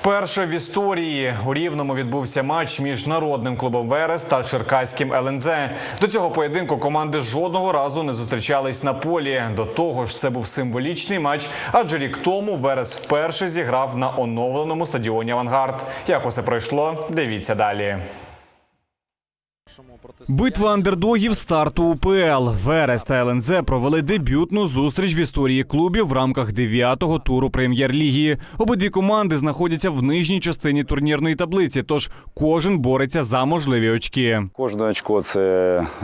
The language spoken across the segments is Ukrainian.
Вперше в історії у Рівному відбувся матч між народним клубом Верес та Черкаським ЛНЗ. До цього поєдинку команди жодного разу не зустрічались на полі. До того ж, це був символічний матч, адже рік тому Верес вперше зіграв на оновленому стадіоні Авангард. Як усе пройшло? Дивіться далі. Битва андердогів старту УПЛ. Верес та ЛНЗ провели дебютну зустріч в історії клубів в рамках дев'ятого туру прем'єр-ліги. Обидві команди знаходяться в нижній частині турнірної таблиці, тож кожен бореться за можливі очки. Кожне очко це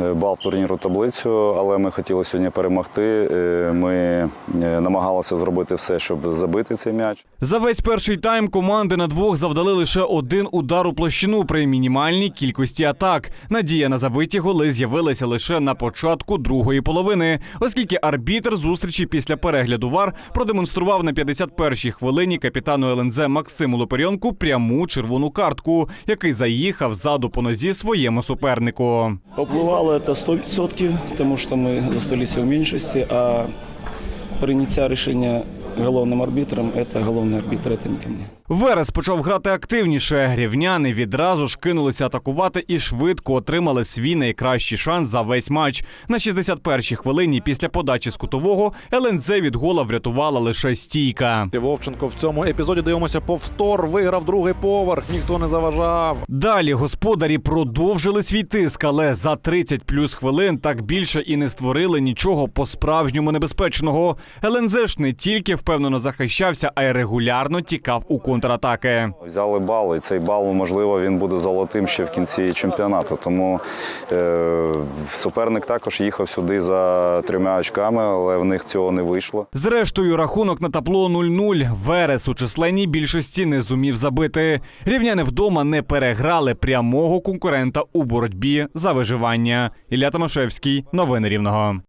е, бал в турніру таблицю, але ми хотіли сьогодні перемогти. Е, Ми е, намагалися зробити все, щоб забити цей м'яч. За весь перший тайм команди на двох завдали лише один удар у площину при мінімальній кількості атак. Надія на забиті голи з'явилася лише на початку другої половини, оскільки арбітр зустрічі після перегляду вар продемонстрував на 51-й хвилині капітану ЛНЗ Максиму Лоперьонку пряму червону картку, який заїхав ззаду по нозі своєму супернику. Попливало це 100%, тому що ми залишилися в меншості, а прийняття рішення головним арбітром це головний арбітр, це не ко мне. Верес почав грати активніше. Рівняни відразу ж кинулися атакувати і швидко отримали свій найкращий шанс за весь матч. На 61-й хвилині після подачі з кутового ЛНЗ від гола врятувала лише стійка. Вовченко в цьому епізоді дивимося повтор. Виграв другий поверх, ніхто не заважав. Далі господарі продовжили свій тиск, але за 30 плюс хвилин так більше і не створили нічого по-справжньому небезпечного. ЛНЗ ж не тільки впевнено захищався, а й регулярно тікав у контратаки. Взяли бал, і цей бал, можливо, він буде золотим ще в кінці чемпіонату. Тому е, суперник також їхав сюди за трьома очками, але в них цього не вийшло. Зрештою, рахунок на табло 0-0. Верес у численній більшості не зумів забити. Рівняни вдома не переграли прямого конкурента у боротьбі за виживання. Ілля Томашевський, новини Рівного.